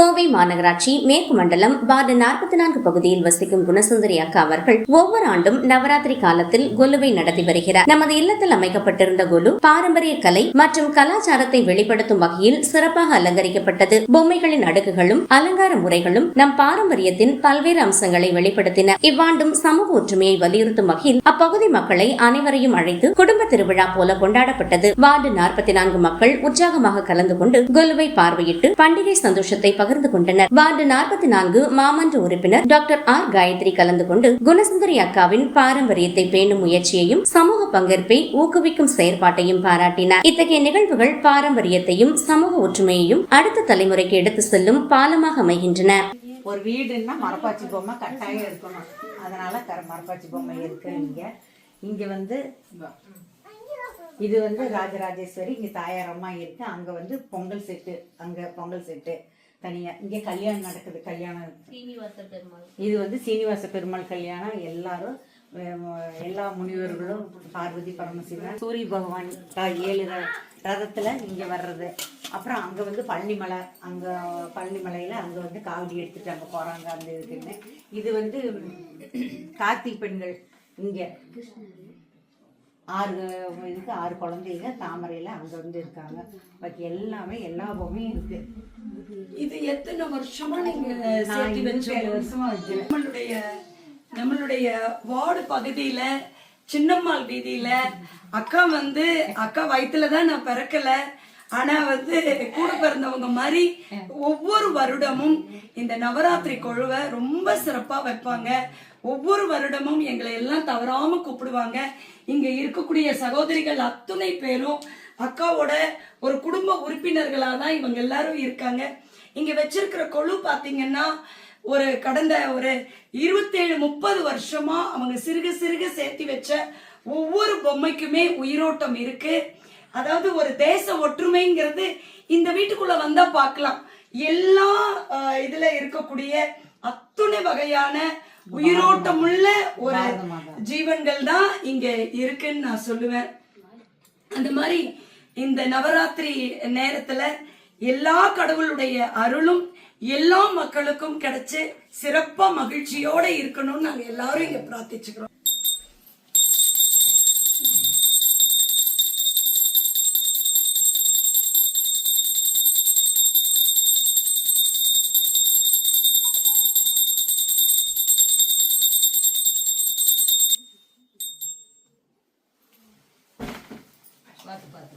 கோவை மாநகராட்சி மேற்கு மண்டலம் வார்டு நாற்பத்தி நான்கு பகுதியில் வசிக்கும் குணசுந்தரி அக்கா அவர்கள் ஒவ்வொரு ஆண்டும் நவராத்திரி காலத்தில் கொலுவை நடத்தி வருகிறார். நமது இல்லத்தில் அமைக்கப்பட்டிருந்த கொலு பாரம்பரிய கலை மற்றும் கலாச்சாரத்தை வெளிப்படுத்தும் வகையில் சிறப்பாக அலங்கரிக்கப்பட்டது. பொம்மைகளின் அடுக்குகளும் அலங்கார முறைகளும் நம் பாரம்பரியத்தின் பல்வேறு அம்சங்களை வெளிப்படுத்தின. இவ்வாண்டும் சமூக ஒற்றுமையை வலியுறுத்தும் வகையில் அப்பகுதி மக்களை அனைவரையும் அழைத்து குடும்ப திருவிழா போல கொண்டாடப்பட்டது. வார்டு நாற்பத்தி நான்கு மக்கள் உற்சாகமாக கலந்து கொண்டு கொலுவை பார்வையிட்டு பண்டிகை சந்தோஷத்தை பகிர்ந்து பகிர்ந்து கொண்டனர். வார்டு நாற்பத்தி நான்கு மாமன்ற உறுப்பினர் டாக்டர் ஆர் காயத்ரி கலந்து கொண்டு குணசுந்தரி அக்காவின் பாரம்பரியத்தை பேணும் முயற்சியையும் சமூக பங்கேற்பை ஊக்குவிக்கும் செயற்பாட்டையும் பாராட்டினார். இத்தகைய நிகழ்வுகள் பாரம்பரியத்தையும் சமூக ஒற்றுமையையும் அடுத்த தலைமுறைக்கு எடுத்து செல்லும் பாலமாக அமைகின்றன. ஒரு வீடுன்னா மரப்பாச்சி பொம்மை கட்டாயம் இருக்கணும். அதனால மரப்பாச்சி பொம்மை இருக்கு இங்க. இங்க வந்து இது வந்து ராஜராஜேஸ்வரி இங்க தாயாரம்மா இருக்கு. அங்க வந்து பொங்கல் செட்டு அங்க பொங்கல் செட்டு தனியா. இங்க கல்யாணம் நடக்குது கல்யாணம். இது வந்து சீனிவாச பெருமாள் கல்யாணம். எல்லாரும் எல்லா முனிவர்களும் பார்வதி பரமசிவன் சூரிய பகவான் ஏழு ரதத்துல இங்க வர்றது. அப்புறம் அங்க வந்து பழனிமலை அங்க பழனிமலையில அங்க வந்து காவடி எடுத்துட்டு அங்க போறாங்க அந்த இதுக்குன்னு. இது வந்து கார்த்திக் பெண்கள் இங்க. ஆறு இதுக்கு ஆறு குழந்தைங்க தாமரையில அங்க வந்து இருக்காங்க. பாக்கி எல்லாமே எல்லா பொம்மையும் இருக்கு. இது எத்தனை வருஷமா நீங்க நான் சேர்த்து வச்சோம் வருஷமா வச்சேன் நம்மளுடைய நம்மளுடைய வார்டு பகுதியில சின்னம்மாள் வீதியில அக்கா வந்து அக்கா வயித்துல தான் நான் பிறக்கல. ஆனா வந்து கூட பிறந்தவங்க மாதிரி ஒவ்வொரு வருடமும் இந்த நவராத்திரி கொழுவை ரொம்ப சிறப்பா வைப்பாங்க. ஒவ்வொரு வருடமும் எங்களை எல்லாம் தவறாம கூப்பிடுவாங்க. இங்க இருக்கக்கூடிய சகோதரிகள் அத்துணை பேரும் அக்காவோட ஒரு குடும்ப உறுப்பினர்களா தான் இவங்க எல்லாரும் இருக்காங்க. இங்க வச்சிருக்கிற கொழு பாத்தீங்கன்னா ஒரு கடந்த ஒரு இருபத்தேழு முப்பது வருஷமா அவங்க சிறுக சிறுக சேர்த்து வச்ச ஒவ்வொரு பொம்மைக்குமே உயிரோட்டம் இருக்கு. அதாவது ஒரு தேச ஒற்றுமைங்கிறது இந்த வீட்டுக்குள்ள வந்தா பார்க்கலாம். எல்லா இதுல இருக்கக்கூடிய அத்துணை வகையான உயிரோட்டமுள்ள ஒரு ஜீவன்கள் தான் இங்க இருக்குன்னு நான் சொல்லுவேன். அந்த மாதிரி இந்த நவராத்திரி நேரத்துல எல்லா கடவுளுடைய அருளும் எல்லா மக்களுக்கும் கிடைச்சு சிறப்பா மகிழ்ச்சியோட இருக்கணும்னு நாங்க எல்லாரும் இங்க பிரார்த்திச்சுக்கிறோம். பார்த்து பார்த்து.